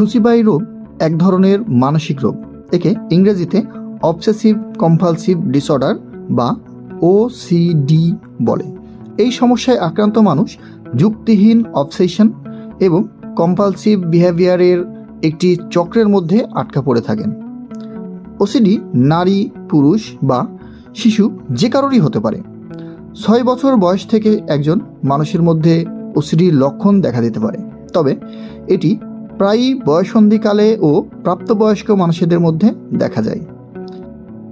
সূচিবাহী রোগ এক ধরনের মানসিক রোগ। একে ইংরেজিতে অবসেসিভ কম্পালসিভ ডিসঅর্ডার বা ওসিডি বলে। এই সমস্যায় আক্রান্ত মানুষ যুক্তিহীন অবসেশন এবং কম্পালসিভ বিহেভিয়ারের একটি চক্রের মধ্যে আটকা পড়ে থাকেন। ওসিডি নারী, পুরুষ বা শিশু যে কারোরই হতে পারে। ছয় বছর বয়স থেকে একজন মানুষের মধ্যে ওসিডির লক্ষণ দেখা দিতে পারে। তবে এটি প্রায়ই বয়সন্ধিকালে ও প্রাপ্তবয়স্ক মানুষদের মধ্যে দেখা যায়।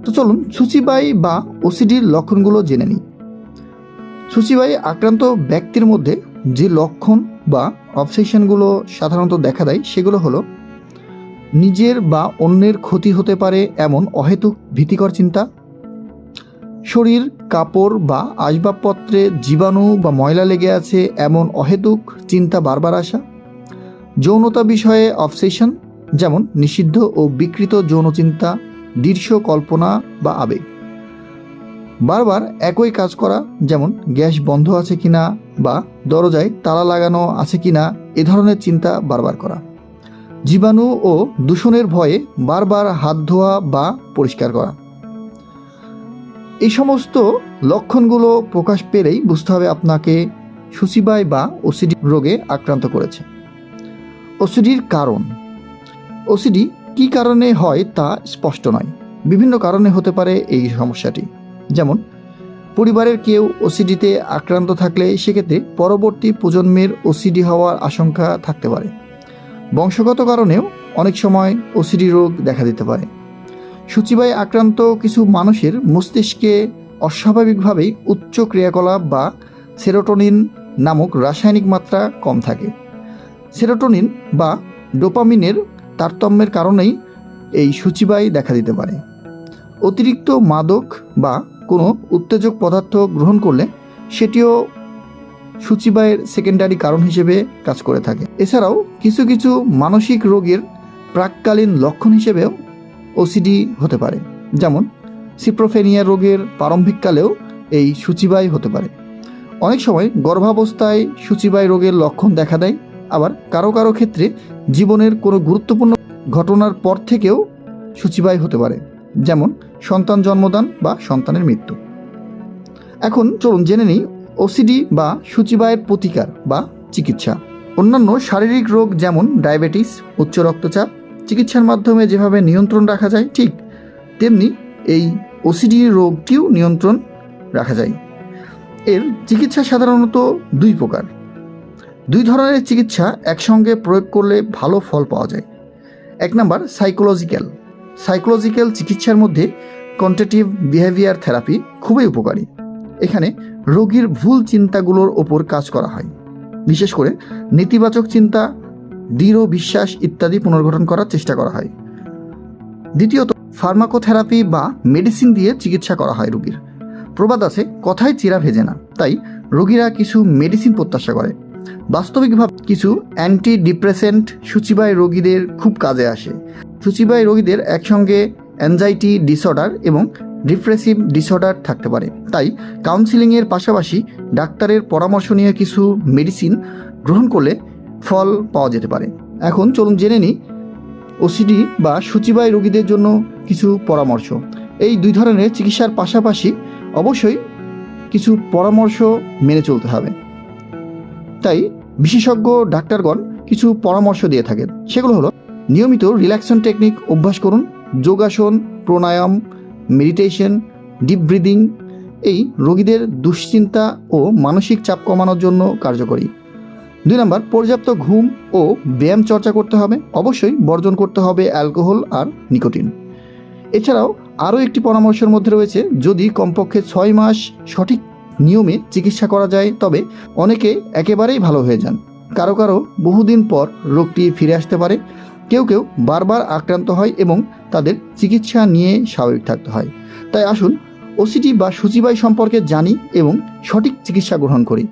তো চলুন সুচিবাই বা ওসিডির লক্ষণগুলো জেনে নিই। সুচিবাই আক্রান্ত ব্যক্তির মধ্যে যে লক্ষণ বা অবসেশনগুলো সাধারণত দেখা দেয়, সেগুলো হলো নিজের বা অন্যের ক্ষতি হতে পারে এমন অহেতুক ভীতিকর চিন্তা, শরীর, কাপড় বা আসবাবপত্রে জীবাণু বা ময়লা লেগে আছে এমন অহেতুক চিন্তা বারবার আসা যৌনতা বিষয়ে অবসেশন যেমন নিষিদ্ধ ও বিকৃত যৌন চিন্তা দৃশ্য কল্পনা বা আবেগ। বারবার একই কাজ করা, যেমন গ্যাস বন্ধ আছে কিনা বা দরজায় তালা লাগানো আছে কিনা, এ ধরনের চিন্তা বারবার করা। জীবাণু ও দূষণের ভয়ে বারবার হাত ধোয়া বা পরিষ্কার করা। এই সমস্ত লক্ষণগুলো প্রকাশ পেলেই বুঝতে হবে আপনাকে সুচিবাই বা ওসিডি রোগে আক্রান্ত করেছে। ওসিডির কারণ? ওসিডি কী কারণে হয় তা স্পষ্ট নয়। বিভিন্ন কারণে হতে পারে এই সমস্যাটি। যেমন, পরিবারের কেউ ওসিডিতে আক্রান্ত থাকলে সেক্ষেত্রে পরবর্তী প্রজন্মের ওসিডি হওয়ার আশঙ্কা থাকতে পারে। বংশগত কারণেও অনেক সময় ওসিডি রোগ দেখা দিতে পারে। সূচিবায় আক্রান্ত কিছু মানুষের মস্তিষ্কে অস্বাভাবিকভাবেই উচ্চ ক্রিয়াকলাপ বা সেরোটোনিন নামক রাসায়নিক মাত্রা কম থাকে। সেরোটোনিন বা ডোপামিনের তারতম্যের কারণেই এই সূচিবাই দেখা দিতে পারে। অতিরিক্ত মাদক বা কোনো উত্তেজক পদার্থ গ্রহণ করলে সেটিও সূচিবায়ের সেকেন্ডারি কারণ হিসেবে কাজ করে থাকে। এছাড়াও কিছু কিছু মানসিক রোগের প্রাককালীন লক্ষণ হিসেবেও ওসিডি হতে পারে, যেমন সিপ্রোফেনিয়া রোগের প্রারম্ভিককালেও এই সূচিবাই হতে পারে। অনেক সময় গর্ভাবস্থায় সূচিবাই রোগের লক্ষণ দেখা দেয় আবার কারও কারও ক্ষেত্রে জীবনের কোনো গুরুত্বপূর্ণ ঘটনার পর থেকেও সূচিবাই হতে পারে, যেমন সন্তান জন্মদান বা সন্তানের মৃত্যু। এখন চলুন জেনে নিই ওসিডি বা সূচিবায়ের প্রতিকার বা চিকিৎসা। অন্যান্য শারীরিক রোগ যেমন ডায়াবেটিস, উচ্চ রক্তচাপ, চিকিৎসার মাধ্যমে যেভাবে নিয়ন্ত্রণ রাখা যায়, ঠিক তেমনি এই ওসিডি রোগটিও নিয়ন্ত্রণ রাখা যায়। এর চিকিৎসা সাধারণত দুই প্রকার। দুই ধরনের চিকিৎসা একসঙ্গে প্রয়োগ করলে ভালো ফল পাওয়া যায়। এক নাম্বার সাইকোলজিক্যাল সাইকোলজিক্যাল চিকিৎসার মধ্যে কন্টেটিভ বিহেভিয়ার থেরাপি খুবই উপকারী। এখানে রোগীর ভুল চিন্তাগুলোর ওপর কাজ করা হয়। বিশেষ করে নেতিবাচক চিন্তা, দৃঢ় বিশ্বাস ইত্যাদি পুনর্গঠন করার চেষ্টা করা হয়। দ্বিতীয়ত ফার্মাকোথেরাপি বা মেডিসিন দিয়ে চিকিৎসা করা হয় রোগীর। প্রবাদ আছে, কথায় চিরা ভেজে না। তাই রোগীরা কিছু মেডিসিন প্রত্যাশা করে। বাস্তবিকভাবে কিছু অ্যান্টি ডিপ্রেসেন্ট সূচিবায় রোগীদের খুব কাজে আসে। সূচিবায় রোগীদের একসঙ্গে অ্যাংজাইটি ডিসঅর্ডার এবং ডিপ্রেসিভ ডিসঅর্ডার থাকতে পারে। তাই কাউন্সিলিংয়ের পাশাপাশি ডাক্তারের পরামর্শ নিয়ে কিছু মেডিসিন গ্রহণ করলে ফল পাওয়া যেতে পারে। এখন চলুন জেনে নিই ওসিডি বা সূচিবায় রোগীদের জন্য কিছু পরামর্শ। এই দুই ধরনের চিকিৎসার পাশাপাশি অবশ্যই কিছু পরামর্শ মেনে চলতে হবে। তাই বিশেষজ্ঞ ডাক্তারগণ কিছু পরামর্শ দিয়ে থাকেন। সেগুলো হলো, নিয়মিত রিল্যাক্সন টেকনিক অভ্যাস করুন, যোগাসন, প্রাণায়াম মেডিটেশন ডিপ ব্রিদিং এই রোগীদের দুশ্চিন্তা ও মানসিক চাপ কমানোর জন্য কার্যকরী। দুই নম্বর, পর্যাপ্ত ঘুম ও ব্যায়াম চর্চা করতে হবে। অবশ্যই বর্জন করতে হবে অ্যালকোহল আর নিকোটিন। এছাড়াও আরও একটি পরামর্শের মধ্যে রয়েছে, যদি কমপক্ষে ছয় মাস সঠিক নিয়মে চিকিৎসা করা যায়, তবে অনেকে একেবারেই ভালো হয়ে যান। কারও কারও বহুদিন পর রোগটি ফিরে আসতে পারে। কেউ কেউ বারবার আক্রান্ত হয় এবং তাদের চিকিৎসা নিয়ে স্বাভাবিক থাকতে হয়। তাই আসুন ওসিটি বা সূচিবাই সম্পর্কে জানি এবং সঠিক চিকিৎসা গ্রহণ করি।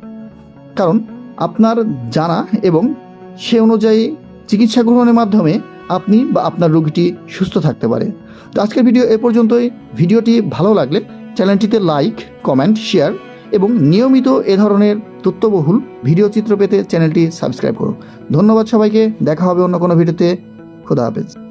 কারণ আপনার জানা এবং সে অনুযায়ী চিকিৎসা গ্রহণের মাধ্যমে আপনি বা আপনার রোগীটি সুস্থ থাকতে পারে। তো আজকের ভিডিও এ পর্যন্তই। ভিডিওটি ভালো লাগলে চ্যানেলটিতে লাইক, কমেন্ট, শেয়ার এবং নিয়মিত এ ধরনের তথ্যবহুল ভিডিও চিত্র পেতে চ্যানেলটি সাবস্ক্রাইব করুন ধন্যবাদ সবাইকে। দেখা হবে অন্য কোনো ভিডিওতে। খুদা হাফেজ।